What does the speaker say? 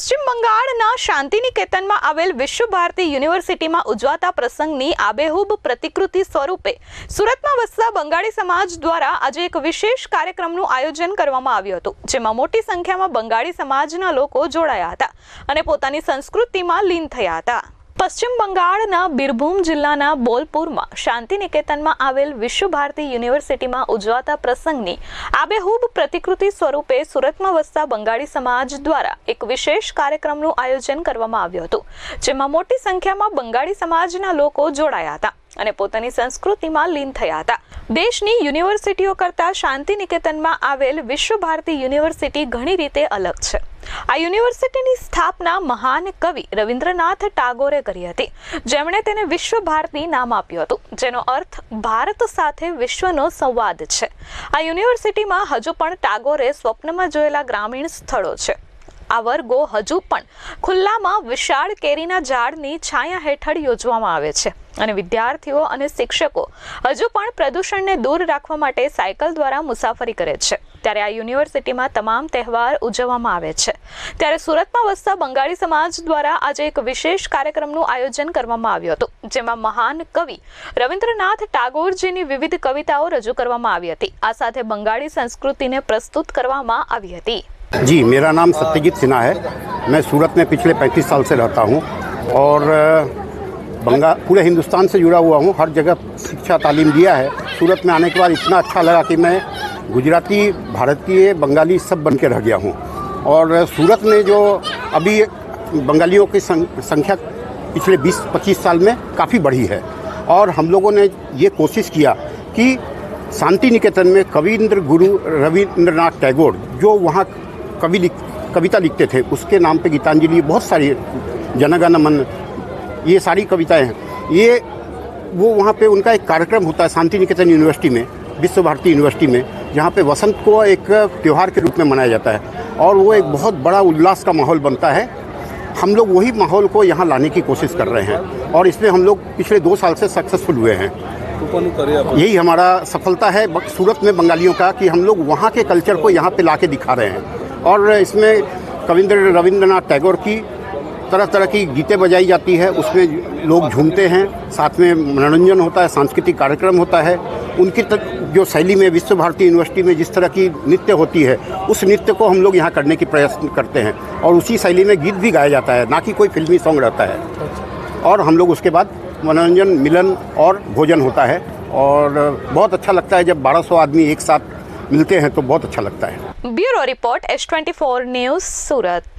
પશ્ચિમ બંગાળના શાંતિનિકેતનમાં આવેલ વિશ્વ ભારતી યુનિવર્સિટીમાં ઉજવાતા પ્રસંગની આબેહૂબ પ્રતિકૃતિ સ્વરૂપે સુરતમાં વસતા બંગાળી સમાજ દ્વારા આજે એક વિશેષ કાર્યક્રમનું આયોજન કરવામાં આવ્યું હતું, જેમાં મોટી સંખ્યામાં બંગાળી સમાજના લોકો જોડાયા હતા અને પોતાની સંસ્કૃતિમાં લીન થયા હતા. પશ્ચિમ બંગાળના બિરભૂમ જિલ્લાના બોલપુરમાં શાંતિ નિકેતનમાં આવેલ વિશ્વ ભારતી યુનિવર્સિટીમાં ઉજવાતા પ્રસંગની આબેહૂબ પ્રતિકૃતિ સ્વરૂપે સુરતમાં વસતા બંગાળી સમાજ દ્વારા એક વિશેષ કાર્યક્રમનું આયોજન કરવામાં આવ્યું હતું, જેમાં મોટી સંખ્યામાં બંગાળી સમાજના લોકો જોડાયા હતા અને પોતાની સંસ્કૃતિમાં લીન થયા હતા. દેશની યુનિવર્સિટીઓ કરતાં શાંતિ નિકેતનમાં આવેલ વિશ્વ ભારતી યુનિવર્સિટી ઘણી રીતે અલગ છે. આ યુનિવર્સિટીની સ્થાપના મહાન કવિ રવિન્દ્રનાથ ટાગોરે કરી હતી. જેમણે તેને વિશ્વ ભારતી નામ આપ્યું હતું, જેનો અર્થ ભારત સાથે વિશ્વનો સંવાદ છે. આ યુનિવર્સિટીમાં હજુ પણ ટાગોરે સ્વપ્નમાં જોયેલા ગ્રામીણ સ્થળો છે. આ વર્ગો હજુ પણ ખુલ્લામાં વિશાળ કેરીના ઝાડની છાયા હેઠળ યોજવામાં આવે છે. અને વિદ્યાર્થીઓ અને શિક્ષકો હજુ પણ પ્રદૂષણને દૂર રાખવા માટે સાયકલ દ્વારા મુસાફરી કરે છે ત્યારે આ યુનિવર્સિટીમાં તમામ તહેવાર ઉજવવામાં આવે છે ત્યારે સુરતમાં વસતા બંગાળી સમાજ દ્વારા આજે એક વિશેષ કાર્યક્રમનું આયોજન કરવામાં આવ્યું હતું જેમાં મહાન કવિ રવિન્દ્રનાથ ટાગોરજીની વિવિધ કવિતાઓ રજૂ કરવામાં આવી હતી આ સાથે બંગાળી સંસ્કૃતિને પ્રસ્તુત કરવામાં આવી હતી जी मेरा नाम सत्यजीत सिन्हा है मैं सूरत में पिछले 35 साल से रहता हूँ और बंगाल पूरे हिंदुस्तान से जुड़ा हुआ हूँ, हर जगह शिक्षा तालीम दिया है। सूरत में आने के बाद इतना अच्छा लगा कि मैं गुजराती, भारतीय, बंगाली सब बन के रह गया हूँ। और सूरत में जो अभी बंगालियों की संख्या पिछले 20-25 साल में काफ़ी बढ़ी है। और हम लोगों ने ये कोशिश किया कि शांति निकेतन में कविंद्र गुरु रविंद्रनाथ टैगोर, जो वहाँ कवि लिख कविता लिखते थे, उसके नाम पे गीतांजलि, बहुत सारी जनगण मन ये सारी कविताएँ हैं। ये वो वहाँ पे उनका एक कार्यक्रम होता है शांति निकेतन यूनिवर्सिटी में, विश्व भारती यूनिवर्सिटी में, जहाँ पे वसंत को एक त्यौहार के रूप में मनाया जाता है। और वो एक बहुत बड़ा उल्लास का माहौल बनता है। हम लोग वही माहौल को यहाँ लाने की कोशिश कर रहे हैं। और इसमें हम लोग पिछले दो साल से सक्सेसफुल हुए हैं। यही हमारा सफलता है सूरत में बंगालियों का कि हम लोग वहाँ के कल्चर को यहाँ पे ला के दिखा रहे हैं। और इसमें कविंद्र रविंद्रनाथ टैगोर की तरह तरह की गीतें बजाई जाती है, उसमें लोग झूमते हैं, साथ में मनोरंजन होता है, सांस्कृतिक कार्यक्रम होता है। उनकी तक जो शैली में, विश्व भारती यूनिवर्सिटी में जिस तरह की नृत्य होती है, उस नृत्य को हम लोग यहाँ करने की प्रयास करते हैं। और उसी शैली में गीत भी गाया जाता है, ना कि कोई फिल्मी सॉन्ग रहता है। और हम लोग उसके बाद मनोरंजन, मिलन और भोजन होता है। और बहुत अच्छा लगता है, जब 1200 आदमी एक साथ मिलते हैं तो बहुत अच्छा लगता है। Bureau report, S twenty news, Surat.